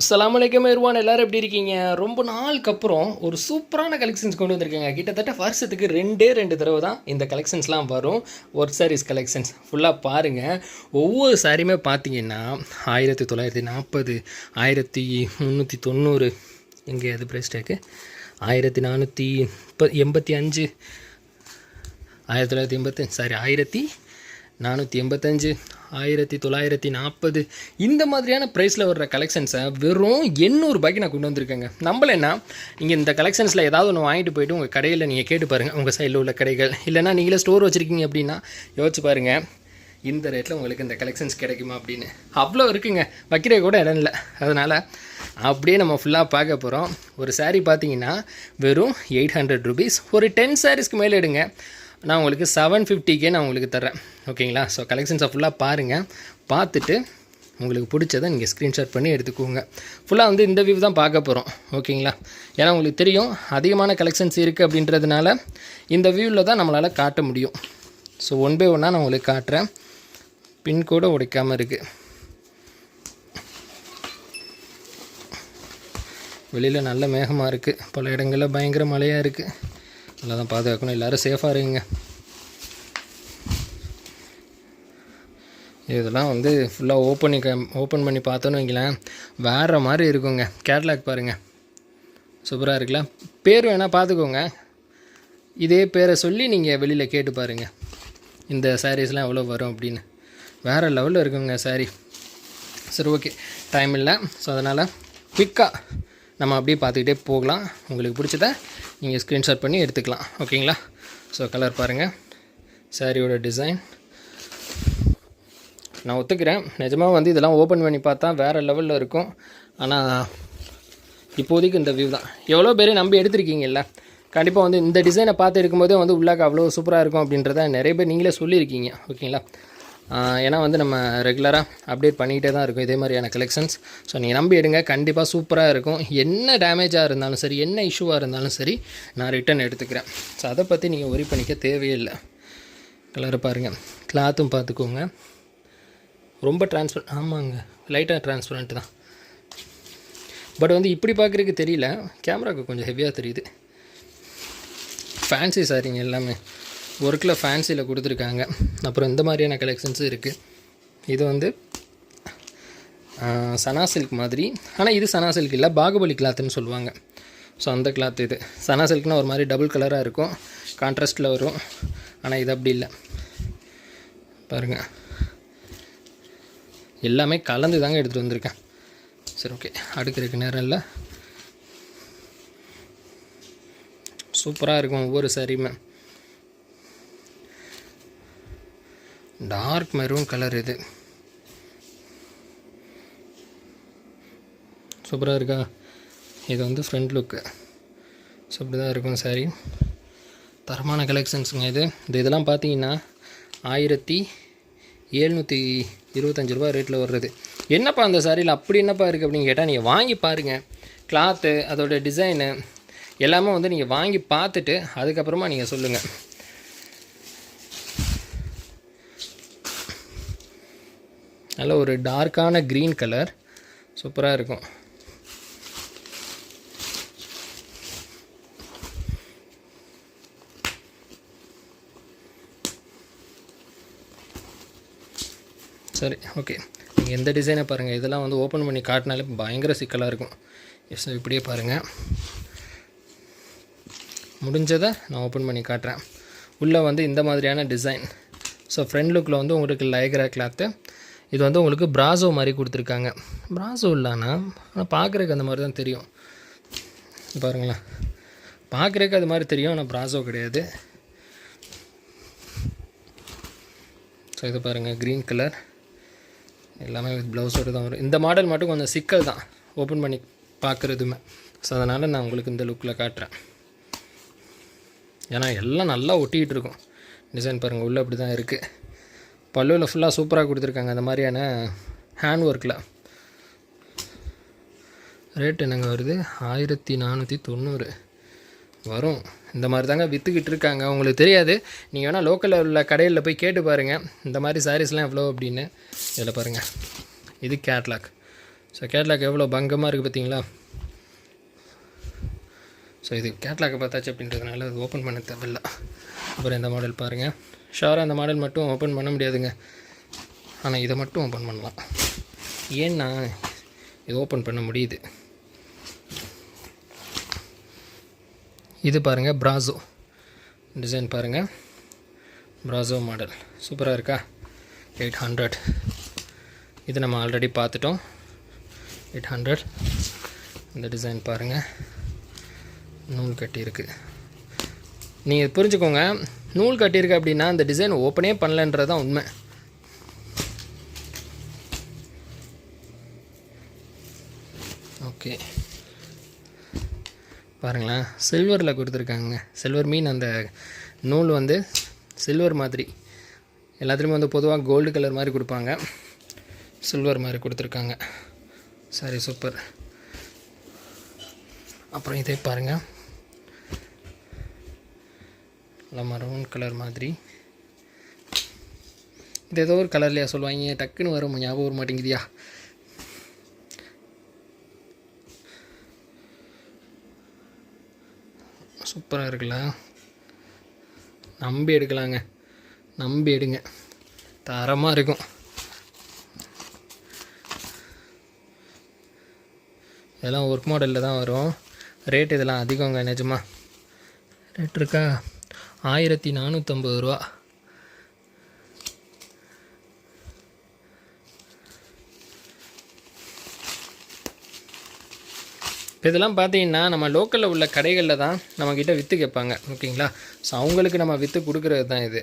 அஸ்லாம் வலைக்கம் இருவான் எல்லாரும் எப்படி இருக்கீங்க? ரொம்ப நாளுக்கு அப்புறம் ஒரு சூப்பரான கலெக்ஷன்ஸ் கொண்டு வந்திருக்கேங்க. கிட்டத்தட்ட வருஷத்துக்கு ரெண்டே ரெண்டு தடவை தான் இந்த கலெக்ஷன்ஸ்லாம் வரும். ஒர்க் சாரீஸ் கலெக்ஷன்ஸ் ஃபுல்லாக பாருங்கள் ஒவ்வொரு சாரியுமே பார்த்தீங்கன்னா ஆயிரத்தி தொள்ளாயிரத்தி நாற்பது ஆயிரத்தி முந்நூற்றி தொண்ணூறு. எங்கே அது ப்ரைஸ்டேக்கு ஆயிரத்தி நானூற்றி எண்பத்தி அஞ்சு ஆயிரத்தி தொள்ளாயிரத்தி எண்பத்தஞ்சு சாரி ஆயிரத்தி நானூற்றி எண்பத்தஞ்சு ஆயிரத்தி தொள்ளாயிரத்தி நாற்பது. இந்த மாதிரியான ப்ரைஸில் வர்ற கலெக்ஷன்ஸை வெறும் எண்ணூறுபாய்க்கு நான் கொண்டு வந்திருக்கேங்க. நம்மளேன்னா நீங்கள் இந்த கலெக்ஷன்ஸில் ஏதாவது ஒன்று வாங்கிட்டு போயிட்டு உங்கள் கடையில் நீங்கள் கேட்டு பாருங்கள் உங்கள் சைடில் உள்ள கடைகள். இல்லைன்னா நீங்களே ஸ்டோர் வச்சுருக்கீங்க அப்படின்னா யோசிச்சு பாருங்கள் இந்த ரேட்டில் உங்களுக்கு இந்த கலெக்ஷன்ஸ் கிடைக்குமா அப்படின்னு. அவ்வளோ இருக்குங்க. வைக்கிற கூட இடம் இல்லை. அதனால் அப்படியே நம்ம ஃபுல்லாக பார்க்க போகிறோம் ஒரு சாரீ பார்த்தீங்கன்னா வெறும் எயிட் ஹண்ட்ரட் ருபீஸ் ஒரு டென் சாரீஸ்க்கு மேலே எடுங்க. நான் உங்களுக்கு செவன் ஃபிஃப்டிக்கே நான் உங்களுக்கு தரேன் ஓகேங்களா? ஸோ கலெக்ஷன்ஸை ஃபுல்லாக பாருங்கள் பார்த்துட்டு உங்களுக்கு பிடிச்சதை நீங்கள் ஸ்க்ரீன்ஷாட் பண்ணி எடுத்துக்கோங்க. ஃபுல்லாக வந்து இந்த வியூ தான் பார்க்க போகிறோம் ஓகேங்களா? ஏன்னா உங்களுக்கு தெரியும் அதிகமான கலெக்ஷன்ஸ் இருக்குது அப்படின்றதுனால இந்த வியூவில் தான் நம்மளால் காட்ட முடியும். ஸோ ஒன் பை ஒன்னாக நான் உங்களுக்கு காட்டுறேன். பின் கூட உடைக்காமல் இருக்குது வெளியில் நல்ல மேகமாக இருக்குது பல இடங்களில் பயங்கர மழையாக இருக்குது நல்லா தான் பாதுகாக்கணும். எல்லோரும் சேஃபாக இருங்க. இதெல்லாம் வந்து ஃபுல்லாக ஓப்பன் ஓப்பன் பண்ணி பார்த்தோன்னு வைங்களேன். வேறு மாதிரி இருக்குங்க. கேட்லாக் பாருங்கள் சூப்பராக இருக்குல்ல? பேர் வேணால் பார்த்துக்கோங்க. இதே பேரை சொல்லி நீங்கள் வெளியில் கேட்டு பாருங்கள் இந்த சாரீஸ்லாம் எவ்வளோ வரும் அப்படின்னு. வேறு லெவலில் இருக்குங்க சாரீ சரி ஓகே டைம் இல்லை. ஸோ அதனால் குயிக்காக நம்ம அப்படியே பார்த்துக்கிட்டே போகலாம். உங்களுக்கு பிடிச்சத நீங்கள் ஸ்க்ரீன்ஷாட் பண்ணி எடுத்துக்கலாம். ஓகேங்களா ஸோ கலர் பாருங்கள் சாரியோட டிசைன் நான் ஒத்துக்கிறேன். நிஜமாக வந்து இதெல்லாம் ஓப்பன் பண்ணி பார்த்தா வேறு லெவலில் இருக்கும். ஆனால் இப்போதைக்கு இந்த வியூ தான். எவ்வளோ பேர் நம்பி எடுத்திருக்கீங்கல்ல? கண்டிப்பாக வந்து இந்த டிசைனை பார்த்து எடுக்கும்போதே வந்து உள்ளாக்க அவ்வளோ சூப்பராக இருக்கும் அப்படின்றத நிறைய பேர் நீங்களே சொல்லியிருக்கீங்க. ஓகேங்களா ஏன்னா வந்து நம்ம ரெகுலராக அப்டேட் பண்ணிக்கிட்டே தான் இருக்கும். இதே மாதிரியான கலெக்ஷன்ஸ் ஸோ நீங்கள் நம்பி எடுங்க. கண்டிப்பாக சூப்பராக இருக்கும். என்ன டேமேஜாக இருந்தாலும் சரி என்ன இஷ்யூவாக இருந்தாலும் சரி நான் ரிட்டன் எடுத்துக்கிறேன். ஸோ அதை பற்றி நீங்கள் ஒரி பண்ணிக்க தேவையில்லை. கலரை பாருங்கள் கிளாத்தும் பார்த்துக்கோங்க. ரொம்ப டிரான்ஸ்பர் ஆமாங்க. லைட்டாக டிரான்ஸ்பரண்ட் தான். பட் வந்து இப்படி பார்க்குறதுக்கு தெரியல. கேமராவுக்கு கொஞ்சம் ஹெவியாக தெரியுது. ஃபேன்சி சாரிங்க எல்லாமே. ஒர்க்கில் ஃபேன்சியில் கொடுத்துருக்காங்க. அப்புறம் இந்த மாதிரியான கலெக்ஷன்ஸும் இருக்குது இது வந்து சனா சில்க் மாதிரி. ஆனால் இது சனா சில்க் இல்லை. பாகுபலி கிளாத்துன்னு சொல்லுவாங்க. ஸோ அந்த கிளாத் இது. சனா சில்க்னால் ஒரு மாதிரி டபுள் கலராக இருக்கும். கான்ட்ராஸ்டில் வரும். ஆனால் இது அப்படி இல்லை. பாருங்கள் எல்லாமே கலந்து தாங்க எடுத்துகிட்டு வந்திருக்கேன். சரி ஓகே அடுக்கிறதுக்கு நேரம் இல்லை. சூப்பராக இருக்கும் ஒவ்வொரு சாரியுமே. டார்க் மெரூன் கலர் இது. சூப்பராக இருக்கா? இது வந்து ஃப்ரண்ட் லுக்கு ஸோ இப்படி தான் இருக்கும் சாரி தரமான கலெக்ஷன்ஸுங்க இது. இந்த இதெல்லாம் பார்த்தீங்கன்னா ஆயிரத்தி எழுநூற்றி இருபத்தஞ்சி ரூபா ரேட்டில் வர்றது. என்னப்பா அந்த சாரியில் அப்படி என்னப்பா இருக்குது அப்படின்னு கேட்டால் நீங்கள் வாங்கி பாருங்கள் கிளாத்து அதோட டிசைனு எல்லாமே வந்து நீங்கள் வாங்கி பார்த்துட்டு அதுக்கப்புறமா நீங்கள் சொல்லுங்கள் நல்ல ஒரு டார்க்கான க்ரீன் கலர் சூப்பராக இருக்கும். சரி ஓகே நீங்கள் எந்த டிசைனை பாருங்கள் இதெல்லாம் வந்து ஓப்பன் பண்ணி காட்டினாலே பயங்கர சிக்கலாக இருக்கும். எஸ் இப்படியே பாருங்கள் முடிஞ்சதை நான் ஓப்பன் பண்ணி காட்டுறேன். உள்ளே வந்து இந்த மாதிரியான டிசைன் ஸோ ஃப்ரண்ட் லுக்கில் வந்து உங்களுக்கு லைக்ரா கிளாத்து இது வந்து உங்களுக்கு பிராசோ மாதிரி கொடுத்துருக்காங்க. பிராசோ இல்லைன்னா ஆனால் பார்க்குறதுக்கு அந்த மாதிரி தான் தெரியும். பாருங்களேன். பார்க்குறதுக்கு அது மாதிரி தெரியும் ஆனால் பிராசோ கிடையாது. ஸோ இது பாருங்கள் க்ரீன் கலர் எல்லாமே வித் ப்ளவுஸோடு தான் வரும். இந்த மாடல் மட்டும் கொஞ்சம் சிக்கல் தான். ஓப்பன் பண்ணி பார்க்குறதுமே ஸோ அதனால் நான் உங்களுக்கு இந்த லுக்கில் காட்டுறேன். ஏன்னா எல்லாம் நல்லா ஒட்டிக்கிட்டு இருக்கும். டிசைன் பாருங்கள் உள்ளே அப்படி தான் இருக்குது பல்லுவில் ஃபுல்லாக சூப்பராக கொடுத்துருக்காங்க. அந்த மாதிரியான ஹேண்ட் ஒர்க்கில் ரேட் என்னங்க வருது? ஆயிரத்தி நானூற்றி தொண்ணூறு. வரும். இந்த மாதிரி தாங்க விற்றுக்கிட்டு இருக்காங்க. உங்களுக்கு தெரியாது. நீங்கள் வேணால் லோக்கலில் உள்ள கடையில் போய் கேட்டு பாருங்கள் இந்த மாதிரி சாரீஸ்லாம் எவ்வளோ அப்படின்னு. இதில் பாருங்கள் இது கேட்லாக் ஸோ கேட்லாக் எவ்வளோ பங்கமாக இருக்குது பார்த்தீங்களா ஸோ இது கேட்லாக்கை பார்த்தாச்சு அப்படின்றதுனால அது ஓப்பன் பண்ண தேவையில்ல. அப்புறம் இந்த மாடல் பாருங்கள் ஷாராக அந்த மாடல் மட்டும் ஓப்பன் பண்ண முடியாதுங்க. ஆனால் இதை மட்டும் ஓப்பன் பண்ணலாம். ஏன்னா இது ஓப்பன் பண்ண முடியுது. இது பாருங்கள் ப்ராசோ டிசைன் பாருங்கள் ப்ராசோ மாடல் சூப்பராக இருக்கா? எயிட் ஹண்ட்ரட் இது நம்ம ஆல்ரெடி பார்த்துட்டோம். எயிட் ஹண்ட்ரட் இந்த டிசைன் பாருங்கள் நூல் கட்டியிருக்கு நீங்கள் புரிஞ்சுக்கோங்க. நூல் கட்டியிருக்கு அப்படின்னா அந்த டிசைன் ஓப்பனே பண்ணலன்றது தான் உண்மை. ஓகே பாருங்களேன். சில்வரில் கொடுத்துருக்காங்க சில்வர் மீன் அந்த நூல் வந்து சில்வர் மாதிரி. எல்லாத்துலேயுமே வந்து பொதுவாக கோல்டு கலர் மாதிரி கொடுப்பாங்க. சில்வர் மாதிரி கொடுத்துருக்காங்க. சரி சூப்பர் அப்புறம் இதே பாருங்கள் நல்லா மரூன் கலர் மாதிரி. இது ஏதோ ஒரு கலர்லையா சொல்லுவாங்க. டக்குன்னு வரும் ஞாபகம் வர மாட்டேங்குதியா? சூப்பராக இருக்குல்ல? நம்பி எடுக்கலாங்க. நம்பி எடுங்க. தரமாக இருக்கும். இதெல்லாம் ஒர்க் மாடலில் தான் வரும். ரேட் இதெல்லாம் அதிகங்க நிஜமா. ரேட் இருக்கா? ஆயிரத்தி நானூற்றம்பது ரூபா. இப்போ இதெல்லாம் பார்த்தீங்கன்னா நம்ம லோக்கலில் உள்ள கடைகளில் தான் நம்மக்கிட்ட விற்று கேட்பாங்க. ஓகேங்களா? ஸோ அவங்களுக்கு நம்ம விற்று கொடுக்குறது தான் இது.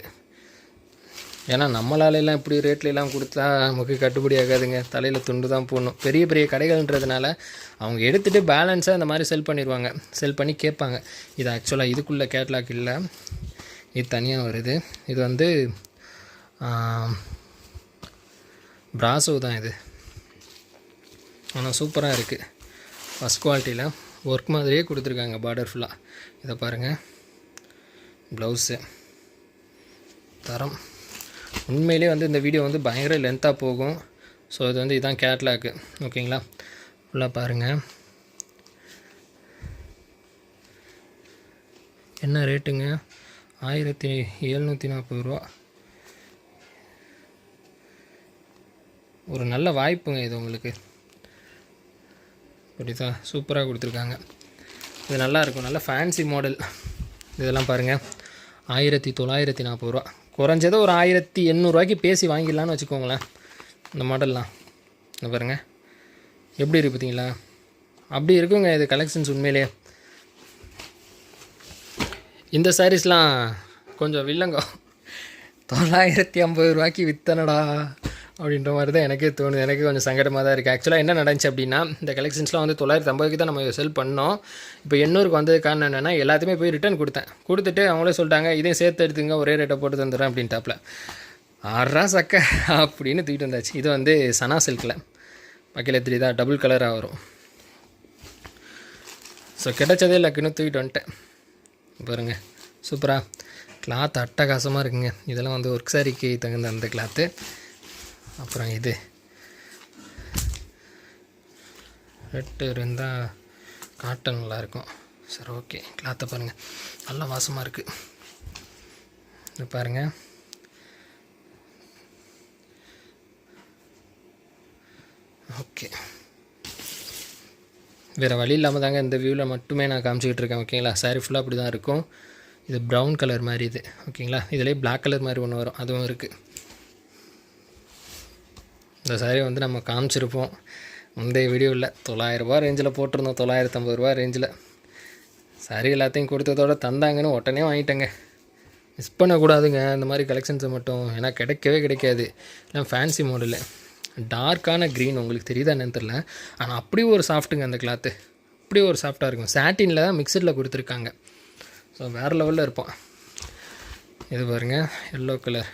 ஏன்னா நம்மளால எல்லாம் இப்படி ரேட்லலாம் கொடுத்தா நமக்கு கட்டுப்படி ஆகாதுங்க. தலையில் துண்டு தான் போடணும். பெரிய பெரிய கடைகள்ன்றதுனால அவங்க எடுத்துகிட்டு பேலன்ஸாக இந்த மாதிரி செல் பண்ணிடுவாங்க. செல் பண்ணி கேட்பாங்க. இது ஆக்சுவலாக இதுக்குள்ளே கேட்லாக் இல்லை. இது தனியாக வருது. இது வந்து ப்ராசோ தான் இது. ஆனால் சூப்பராக இருக்குது ஃபஸ்ட் குவாலிட்டியில் ஒர்க் மாதிரியே கொடுத்துருக்காங்க பார்டர் ஃபுல்லாக இதை பாருங்கள் ப்ளவுஸு தரம். உண்மையிலே வந்து இந்த வீடியோ வந்து பயங்கர லென்த்தாக போகும். ஸோ இது வந்து இதுதான் கேட்லாக்கு ஓகேங்களா ஃபுல்லாக பாருங்கள் என்ன ரேட்டுங்க ஆயிரத்தி எழுநூற்றி நாற்பது ரூபா. ஒரு நல்ல வாய்ப்புங்க இது உங்களுக்கு. புரியுதா சூப்பராக கொடுத்துருக்காங்க. இது நல்லா இருக்கும் நல்ல ஃபேன்சி மாடல் இதெல்லாம் பாருங்கள் ஆயிரத்தி தொள்ளாயிரத்தி நாற்பது ரூபா. குறைஞ்சது ஒரு ஆயிரத்தி எண்ணூறுரூவாய்க்கு பேசி வாங்கிடலான்னு வச்சுக்கோங்களேன். இந்த மாடல்லாம் இந்த பாருங்கள் எப்படி இருக்கு பார்த்தீங்களா? அப்படி இருக்குங்க இது கலெக்ஷன்ஸ் உண்மையிலேயே இந்த சாரீஸ்லாம் கொஞ்சம் வில்லங்க தொள்ளாயிரத்தி ஐம்பது ரூபாய்க்கு வித்தனடா. அப்படின்ற மாதிரி தான் எனக்கே தோணுது. எனக்கு கொஞ்சம் சங்கடமாக தான் இருக்குது ஆக்சுவலாக என்ன நடந்துச்சு அப்படின்னா இந்த கலெக்ஷன்ஸ்லாம் வந்து தொள்ளாயிரத்தி ஐம்பதுக்கு தான் நம்ம செல் பண்ணோம். இப்போ எண்ணூறுக்கு வந்தது காரணம் என்னென்னா எல்லாத்தையுமே போய் ரிட்டர்ன் கொடுத்தேன். கொடுத்துட்டு அவங்களே சொல்லிட்டாங்க இதையும் சேர்த்து எடுத்துங்க ஒரே ரேட்டை போட்டு தந்துடுறேன் அப்படின்ட்டாப்பில் ஆறா சக்க அப்படின்னு தூக்கிட்டு வந்தாச்சு. இது வந்து சனா சில்கில் பக்கையில் தெரியுதா? டபுள் கலராக வரும். ஸோ கிடைச்சதே லக்குன்னு தூக்கிட்டு வந்துட்டேன். பாருங்கள் சூப்பராக கிளாத் அட்டகாசமாக இருக்குங்க. இதெல்லாம் வந்து ஒர்க் சாரிக்கு தகுந்த அந்த கிளாத்து அப்புறம் இது. ரெட்டு இருந்தால் காட்டன் நல்லாயிருக்கும் சரி ஓகே கிளாத்தை பாருங்கள் நல்லா வாசமாக இருக்குது இது பாருங்கள் ஓகே வேறு வழி இல்லாமல் தாங்க இந்த வியூவில் மட்டுமே நான் காமிச்சிக்கிட்டு இருக்கேன் ஓகேங்களா சாரி ஃபுல்லாக அப்படி தான் இருக்கும். இது ப்ரௌன் கலர் மாதிரி இது ஓகேங்களா இதிலே பிளாக் கலர் மாதிரி ஒன்று வரும். அதுவும் இருக்குது இந்த சாரி வந்து நம்ம காமிச்சிருப்போம். முந்தைய வீடியோவில் தொள்ளாயிரரூபா ரேஞ்சில் போட்டிருந்தோம். தொள்ளாயிரத்தம்பது ரூபா ரேஞ்சில் சாரி எல்லாத்தையும் கொடுத்ததோட தந்தாங்கன்னு உடனே வாங்கிட்டேங்க. மிஸ் பண்ணக்கூடாதுங்க. இந்த மாதிரி கலெக்ஷன்ஸை மட்டும். ஏன்னா கிடைக்கவே கிடைக்காது. எல்லாம் ஃபேன்சி மாடலு டார்க்கான க்ரீன் உங்களுக்கு தெரியுதா என்னன்னு தெரில ஆனால் அப்படியே ஒரு சாஃப்ட்டுங்க அந்த கிளாத்து அப்படியே ஒரு சாஃப்டாக இருக்கும். சாட்டினில் தான் மிக்சரில் கொடுத்துருக்காங்க. ஸோ வேறு லெவலில் இருப்போம். இது பாருங்கள் எல்லோ கலர்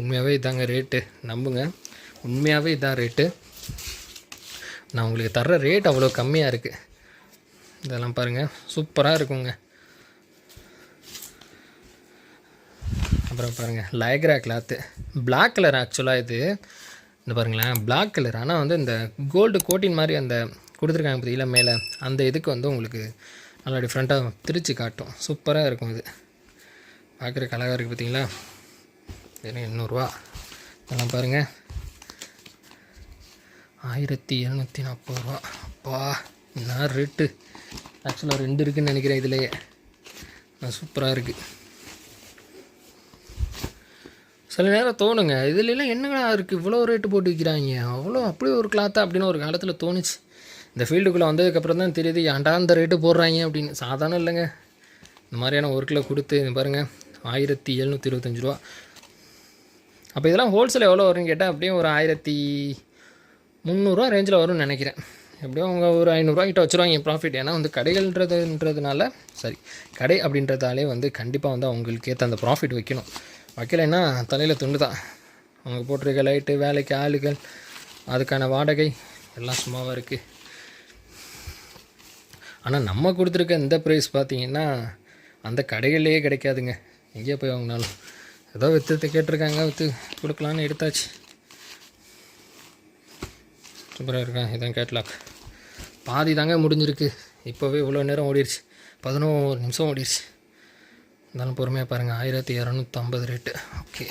உண்மையாகவே இதாங்க ரேட்டு நம்புங்க. உண்மையாகவே இதான் ரேட்டு நான் உங்களுக்கு தர்ற ரேட் அவ்வளோ கம்மியாக இருக்குது இதெல்லாம் பாருங்கள் சூப்பராக இருக்குங்க. அப்புறம் பாருங்கள் லயக்ரா கிளாத்து பிளாக் கலர் ஆக்சுவலாக இது. இந்த பாருங்களேன். பிளாக் கலர் ஆனால் வந்து இந்த கோல்டு கோட்டின் மாதிரி அந்த கொடுத்துருக்காங்க பார்த்தீங்களா மேலே. அந்த இதுக்கு வந்து உங்களுக்கு நல்லா டிஃப்ரெண்ட்டாக திரிச்சு காட்டும். சூப்பராக இருக்கும் இது. பார்க்குறக்கு அழகாக இருக்குது பார்த்தீங்களா வெறும் எண்ணூறுரூவா இதெல்லாம் பாருங்கள் ஆயிரத்தி எழுநூற்றி நாற்பது ரூபா அப்பா என்ன ரேட்டு ஆக்சுவலாக ரெண்டு இருக்குதுன்னு நினைக்கிறேன் இதுலேயே. சூப்பராக இருக்குது சில நேரம் தோணுங்க. இதுலலாம் என்னங்கடா இருக்குது இவ்வளோ ரேட்டு போட்டு விற்கிறாங்க அவ்வளோ அப்படி ஒரு கிளாத்தா அப்படின்னு ஒரு காலத்தில் தோணுச்சு. இந்த ஃபீல்டுக்குள்ளே வந்ததுக்கப்புறம் தான் தெரியுது ஏன்டா இந்த ரேட்டு போடுறாங்க அப்படின்னு. சாதாரணம் இல்லைங்க. இந்த மாதிரியான ஒர்க்கில் கொடுத்து இது பாருங்கள் ஆயிரத்தி எழுநூற்றி இருபத்தஞ்சி ரூபா. அப்போ இதெல்லாம் ஹோல்சேல் எவ்வளோ வரும்னு கேட்டால் அப்படியே ஒரு ஆயிரத்தி முந்நூறுரூவா ரேஞ்சில் வரும்னு நினைக்கிறேன். எப்படியும் அவங்க ஒரு ஐநூறுரூவா கிட்ட வச்சுருவாங்க ப்ராஃபிட் ஏன்னா வந்து கடைகள்ன்றதுன்றதுனால சரி கடை அப்படின்றதாலே வந்து கண்டிப்பாக வந்து அவங்களுக்கு ஏற்ற அந்த ப்ராஃபிட் வைக்கணும். வைக்கலைன்னா தலையில் துண்டு தான். அவங்க போட்டிருக்க லைட்டு வேலைக்கு ஆளுகள் அதுக்கான வாடகை எல்லாம் சும்மாவாக இருக்குது ஆனால் நம்ம கொடுத்துருக்க இந்த ப்ரைஸ் பார்த்தீங்கன்னா அந்த கடைகள்லேயே கிடைக்காதுங்க. எங்கேயே போய் வாங்கினாலும். ஏதோ விற்று கேட்டிருக்காங்க விற்று கொடுக்கலான்னு எடுத்தாச்சு. சூப்பராக இருக்கா? இதான் கேட்லாக் பாதி தாங்க முடிஞ்சிருக்கு. இப்போவே இவ்வளோ நேரம் ஓடிடுச்சு பதினோரு நிமிஷம் ஓடிடுச்சு இருந்தாலும் பொறுமையாக பாருங்கள் ஆயிரத்தி இரநூத்தம்பது ரேட்டு ஓகே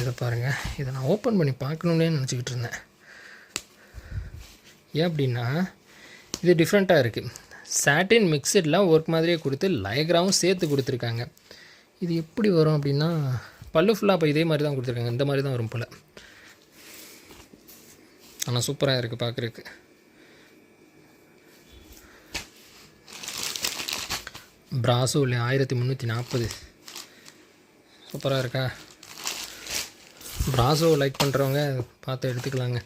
இதை பாருங்கள் இதை நான் ஓப்பன் பண்ணி பார்க்கணுன்னே நினச்சிக்கிட்டு இருந்தேன். ஏன் அப்படின்னா இது டிஃப்ரெண்ட்டாக இருக்குது சாட்டின் மிக்சடில் ஒர்க் மாதிரியே கொடுத்து லயக்ராவும் சேர்த்து கொடுத்துருக்காங்க. இது எப்படி வரும் அப்படின்னா பல்லு ஃபுல்லாக இப்போ இதே மாதிரி தான் கொடுத்துருக்காங்க. இந்த மாதிரி தான் வரும் போல். ஆனால் சூப்பராக இருக்குது பார்க்குறதுக்கு பிராசோவில் ஆயிரத்தி முந்நூற்றி நாற்பது சூப்பராக இருக்கா? பிராசோ லைக் பண்ணுறவங்க பார்த்து எடுத்துக்கலாங்க.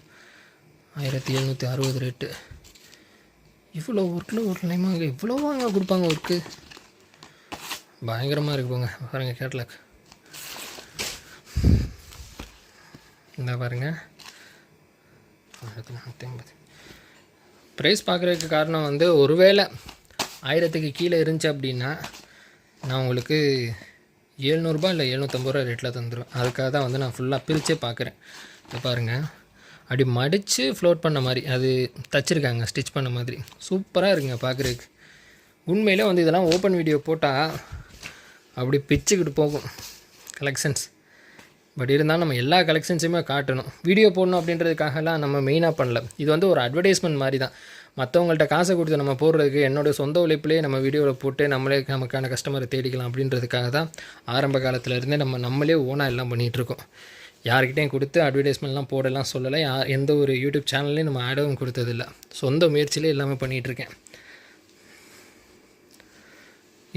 ஆயிரத்தி எழுநூற்றி அறுபது ரேட்டு இவ்வளோ ஒர்க்கில் ஒரு டைமாக இவ்வளோ வாங்க கொடுப்பாங்க ஒர்க்கு பயங்கரமாக இருக்கு போங்க. பாருங்க கேட்லாக் இந்த பாருங்க. ப்ரைஸ் பார்க்குறதுக்கு காரணம் வந்து ஒருவேளை ஆயிரத்துக்கு கீழே இருந்துச்சு அப்படின்னா நான் உங்களுக்கு ஏழ்நூறுபா இல்லை எழுநூற்றம்பது ரூபா ரேட்டில் தந்துடுவேன் அதுக்காக தான் வந்து நான் ஃபுல்லாக பிரித்தே பார்க்குறேன். இப்போ பாருங்கள் அப்படி மடித்து ஃப்ளோட் பண்ண மாதிரி அது தச்சிருக்காங்க ஸ்டிச் பண்ண மாதிரி. சூப்பராக இருக்குங்க பார்க்குறதுக்கு. உண்மையிலே வந்து இதெல்லாம் ஓப்பன் வீடியோ போட்டால் அப்படி பிச்சுக்கிட்டு போகும் கலெக்ஷன்ஸ் பட் இருந்தாலும் நம்ம எல்லா கலெக்ஷன்ஸுமே காட்டணும். வீடியோ போடணும் அப்படின்றதுக்காகலாம் நம்ம மெயினாக பண்ணல. இது வந்து ஒரு அட்வர்டைஸ்மெண்ட் மாதிரி தான். மற்றவங்கள்ட்ட காசை கொடுத்து நம்ம போடுறதுக்கு என்னோட சொந்த உழைப்பிலே நம்ம வீடியோவில் போட்டு நம்மளே நமக்கான கஸ்டமரை தேடிக்கலாம் அப்படின்றதுக்காக தான் ஆரம்ப காலத்துலேருந்தே நம்ம நம்மளே ஓனாக எல்லாம் பண்ணிகிட்ருக்கோம் யார்கிட்டையும் கொடுத்து அட்வர்டைஸ்மெண்ட்லாம் போடலாம் சொல்லலை. யா எந்த ஒரு யூடியூப் சேனல்லையும் நம்ம ஆடவும் கொடுத்ததில்ல. சொந்த முயற்சியிலே எல்லாமே பண்ணிகிட்ருக்கேன்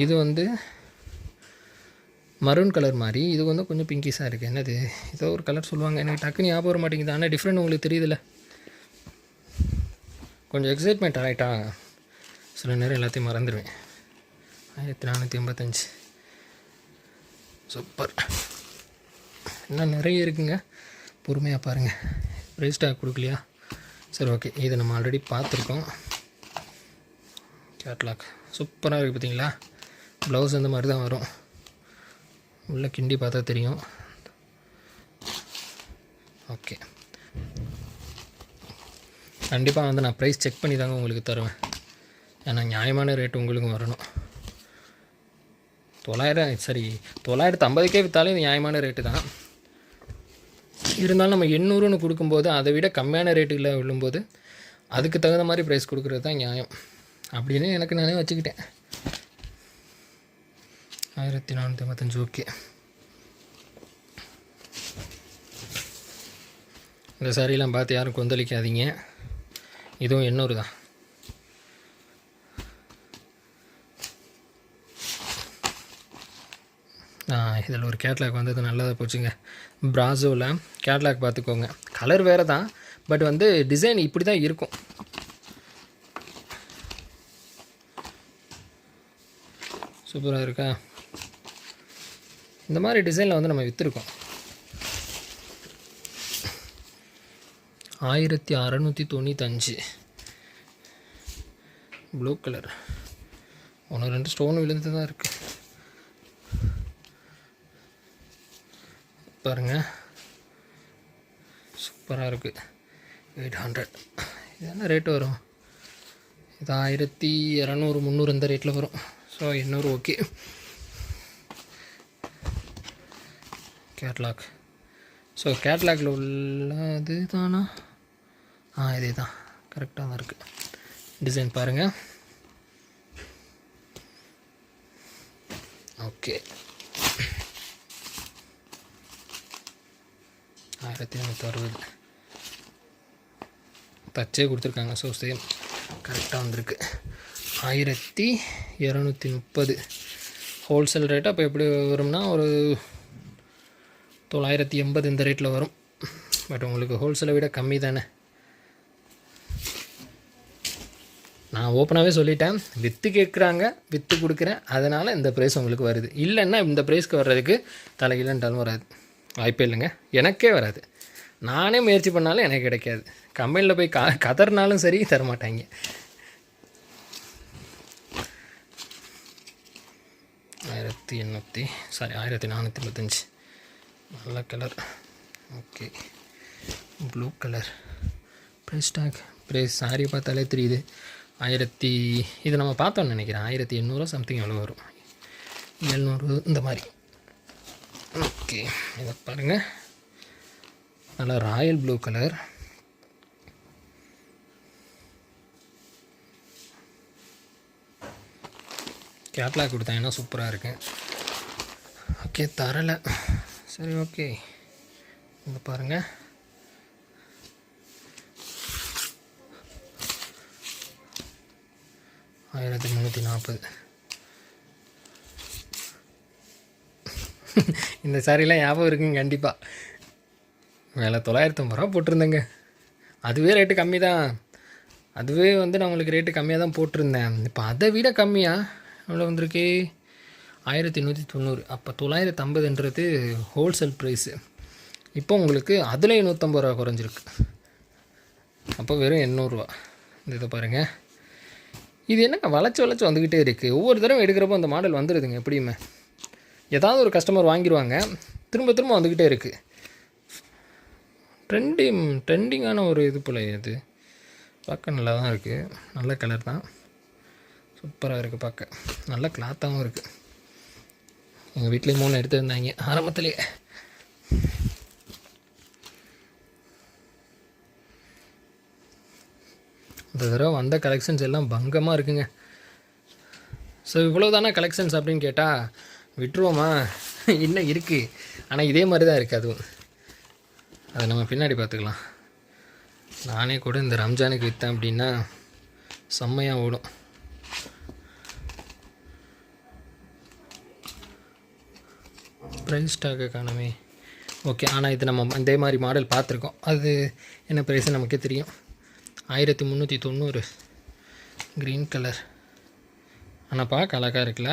இது வந்து மரூன் கலர் மாதிரி இது வந்து கொஞ்சம் பிங்கிஸாக இருக்குது என்னது? ஏதோ ஒரு கலர் சொல்லுவாங்க. எனக்கு டக்குன்னு ஞாபகம் வர மாட்டேங்குது. ஆனால் டிஃப்ரெண்ட் உங்களுக்கு தெரியுதுல்ல. கொஞ்சம் எக்ஸைட்மெண்ட் ஆகிட்டா சில நேரம் எல்லாத்தையும் மறந்துடுவேன் ஆயிரத்தி நானூற்றி எண்பத்தஞ்சு. சூப்பர் இன்னும் நிறைய இருக்குங்க. பொறுமையாக பாருங்கள் ப்ரைஸ் டாக் கொடுக்கலையா? சரி ஓகே இதை நம்ம ஆல்ரெடி பார்த்துருக்கோம். கேட்லாக் சூப்பராக இருக்குது பார்த்தீங்களா ப்ளவுஸ் அந்த மாதிரி தான் வரும். உள்ளே கிண்டி பார்த்தா தெரியும். ஓகே. கண்டிப்பாக வந்து நான் ப்ரைஸ் செக் பண்ணி தாங்க உங்களுக்கு தருவேன். ஏன்னா நியாயமான ரேட் உங்களுக்கும் வரணும். தொள்ளாயிரம் சரி தொள்ளாயிரத்து ஐம்பதுக்கே விற்றாலும் இது நியாயமான ரேட்டு தான். இருந்தாலும் நம்ம எண்ணூறுன்னு கொடுக்கும்போது அதை விட கம்மியான ரேட்டுகளில் விழும்போது அதுக்கு தகுந்த மாதிரி ப்ரைஸ் கொடுக்குறது தான் நியாயம். அப்படின்னு எனக்கு நானே வச்சுக்கிட்டேன். ஆயிரத்தி நானூற்றி ஐம்பத்தஞ்சு ஓகே. இந்த சாரியெல்லாம் பார்த்து யாரும் கொந்தளிக்காதீங்க. இதுவும் எண்ணூறு தான். இதில் ஒரு கேட்லாக் வந்தது நல்லதாக போச்சுங்க. ப்ராசோவில் கேட்லாக் பார்த்துக்கோங்க. கலர் வேறு தான் பட் வந்து டிசைன் இப்படி தான் இருக்கும். சூப்பராக இருக்கா? இந்த மாதிரி டிசைனில் வந்து நம்ம விற்றுருக்கோம் ஆயிரத்தி அறநூற்றி தொண்ணூத்தஞ்சு. ப்ளூ கலர் ஒன்று ரெண்டு ஸ்டோன் விழுந்து தான் இருக்குது பாருங்கள் சூப்பராக இருக்குது எயிட் ஹண்ட்ரட் இது என்ன ரேட்டு வரும்? இது ஆயிரத்தி இரநூறு முந்நூறு இந்த ரேட்டில் வரும். ஸோ இன்னொரு ஓகே கேட்லாக் ஸோ கேட்லாகில் உள்ளது தானா? ஆ இதே தான் கரெக்டாக தான் இருக்குது டிசைன் பாருங்கள் ஓகே ஆயிரத்தி ஐநூற்றி அறுபது. தச்சே கொடுத்துருக்காங்க. ஸோ சேம் கரெக்டாக வந்திருக்கு. ஆயிரத்தி இரநூத்தி முப்பது. ஹோல்சேல் ரேட்டு அப்போ எப்படி வரும்னா ஒரு தொள்ளாயிரத்தி எண்பது இந்த ரேட்டில் வரும். பட் உங்களுக்கு ஹோல்சேலை விட கம்மி தானே. நான் ஓப்பனாகவே சொல்லிட்டேன். விற்று கேட்குறாங்க விற்று கொடுக்குறேன். அதனால் இந்த ப்ரைஸ் உங்களுக்கு வருது. இல்லைன்னா இந்த ப்ரைஸ்க்கு வர்றதுக்கு தலையிலன்றாலும் வராது. வாய்ப்பே இல்லைங்க. எனக்கே வராது. நானே முயற்சி பண்ணாலும் எனக்கு கிடைக்காது. கம்பெனியில் போய் க கதறினாலும் சரி தரமாட்டாங்க. ஆயிரத்தி எண்ணூற்றி சாரி ஆயிரத்தி நானூற்றி பத்தஞ்சு நல்ல colour okay blue colour price tag price sari பார்த்தாலே தெரியுது. ஆயிரத்தி இது நம்ம பார்த்தோம்னு நினைக்கிறேன். ஆயிரத்தி எண்ணூறு சம்திங் எவ்வளோ வரும்? எழுநூறு இந்த மாதிரி. ஓகே இதை பாருங்கள் நல்லா ராயல் ப்ளூ கலர் கேட்லாக் கொடுத்தாங்கன்னா சூப்பராக இருக்குது ஓகே தரலை. சரி ஓகே. இங்கே பாருங்கள் ஆயிரத்தி முந்நூற்றி நாற்பது. இந்த சாரிலாம் ஞாபகம் இருக்குங்க கண்டிப்பாக வேலை தொள்ளாயிரத்தி ஐம்பது ரூபா போட்டிருந்தேங்க. அதுவே ரேட்டு கம்மி தான் அதுவே வந்து நான் உங்களுக்கு ரேட்டு கம்மியாக தான் போட்டிருந்தேன். இப்போ அதை விட கம்மியாக எவ்வளோ வந்திருக்கு? ஆயிரத்தி நூற்றி தொண்ணூறு. அப்போ தொள்ளாயிரத்து ஐம்பதுன்றது ஹோல்சேல் ப்ரைஸு இப்போ உங்களுக்கு அதில் நூற்றம்பது ரூபா குறைஞ்சிருக்கு. அப்போ வெறும் எண்ணூறுரூவா இந்த இதை பாருங்கள் இது என்னங்க வளைச்சி வளைச்சி வந்துக்கிட்டே இருக்குது ஒவ்வொரு தடவை எடுக்கிறப்போ அந்த மாடல் வந்துடுதுங்க எப்படியுமே. ஏதாவது ஒரு கஸ்டமர் வாங்கிடுவாங்க திரும்ப திரும்ப வந்துக்கிட்டே இருக்குது ட்ரெண்டிங் ட்ரெண்டிங்கான ஒரு இது போல் இது. பார்க்க நல்லா தான் இருக்குது நல்ல கலர் தான். சூப்பராக இருக்குது பார்க்க. நல்ல கிளாத்தாகவும் இருக்குது எங்கள் வீட்லேயும் மூணு எடுத்துருந்தாங்க. ஆரம்பத்துலேயே இந்த தடவை வந்த கலெக்ஷன்ஸ் எல்லாம் பங்கமாக இருக்குங்க. ஸோ இவ்வளோ தானே கலெக்ஷன்ஸ் அப்படின்னு கேட்டால் விட்டுருவோமா? இன்னும் இருக்குது ஆனால் இதே மாதிரி தான் இருக்குது அதுவும். அதை நம்ம பின்னாடி பார்த்துக்கலாம். நானே கூட இந்த ரம்ஜானுக்கு விற்றேன் அப்படின்னா செம்மையாக ஓடும். ப்ரைஸ் ஸ்டாக் எக்கானமி ஓகே ஆனால் இது நம்ம இதே மாதிரி மாடல் பார்த்துருக்கோம். அது என்ன ப்ரைஸ் நமக்கே தெரியும். ஆயிரத்தி முந்நூற்றி தொண்ணூறு. க்ரீன் கலர் ஆனால் பார்க்க அழகாக இருக்குல்ல?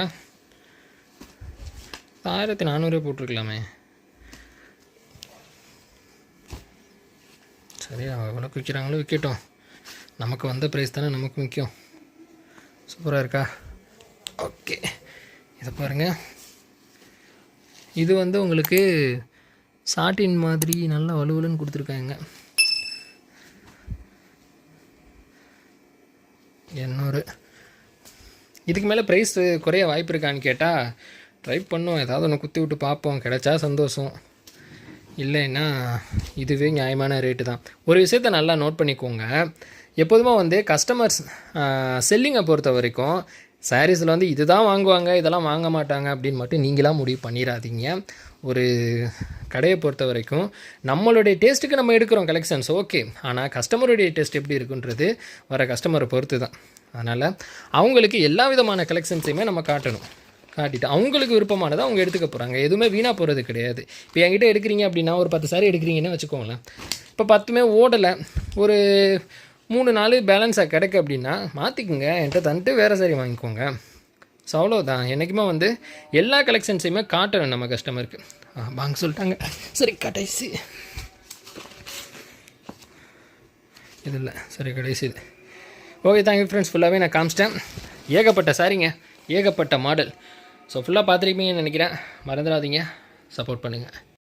ஆயிரத்தி நானூறே போட்டிருக்கலாமே. சரி எவ்வளோ விற்கிறாங்களோ விற்கட்டும் நமக்கு வந்த ப்ரைஸ் தானே நமக்கு முக்கியம். சூப்பராக இருக்கா? ஓகே இதை பாருங்கள் இது வந்து உங்களுக்கு சாட்டின் மாதிரி நல்லா வலுவலுன்னு கொடுத்துருக்காங்க. எண்ணூறு. இதுக்கு மேலே ப்ரைஸ் குறைய வாய்ப்பு இருக்கான்னு கேட்டால் ட்ரை பண்ணுவோம். ஏதாவது ஒன்று குத்தி விட்டு பார்ப்போம். கிடைச்சா சந்தோஷம். இல்லைன்னா இதுவே நியாயமான ரேட்டு தான். ஒரு விஷயத்த நல்லா நோட் பண்ணிக்கோங்க. எப்போதுமே வந்து கஸ்டமர்ஸ் செல்லிங்கை பொறுத்த வரைக்கும் சாரீஸில் வந்து இதுதான் வாங்குவாங்க இதெல்லாம் வாங்க மாட்டாங்க அப்படின்னு மட்டும் நீங்களாம் முடிவு பண்ணிடாதீங்க ஒரு கடையை பொறுத்த வரைக்கும் நம்மளுடைய டேஸ்ட்டுக்கு நம்ம எடுக்கிறோம் கலெக்ஷன்ஸ் ஓகே ஆனால் கஸ்டமருடைய டேஸ்ட் எப்படி இருக்குன்றது வர கஸ்டமரை பொறுத்து தான் அதனால் அவங்களுக்கு எல்லா விதமான கலெக்ஷன்ஸையுமே நம்ம காட்டணும். காட்டிட்டு அவங்களுக்கு விருப்பமானதை அவங்க எடுத்துக்க போகிறாங்க எதுவுமே வீணாக போகிறது கிடையாது. இப்போ என்கிட்ட எடுக்கிறீங்க அப்படின்னா ஒரு பத்து சாரி எடுக்கிறீங்கன்னு வச்சுக்கோங்களேன். இப்போ பத்துமே ஓடலை. ஒரு மூணு நாள் பேலன்ஸாக கிடைக்கு அப்படின்னா மாற்றிக்குங்க என்கிட்ட தந்துட்டு வேறு சரி வாங்கிக்கோங்க. ஸோ அவ்வளோதான் என்றைக்குமே வந்து எல்லா கலெக்ஷன்ஸையுமே காட்டணும் நம்ம கஸ்டமருக்கு ஆ வாங்க சொல்லிட்டாங்க. சரி கடைசி. இது இல்லை. சரி கடைசி இது. ஓகே தேங்க்யூ ஃப்ரெண்ட்ஸ் ஃபுல்லாகவே நான் காமிச்சிட்டேன். ஏகப்பட்ட சாரிங்க. ஏகப்பட்ட மாடல் ஸோ ஃபுல்லாக பார்த்துருப்பீங்கன்னு நினைக்கிறேன். மறந்துடாதீங்க. சப்போர்ட் பண்ணுங்கள்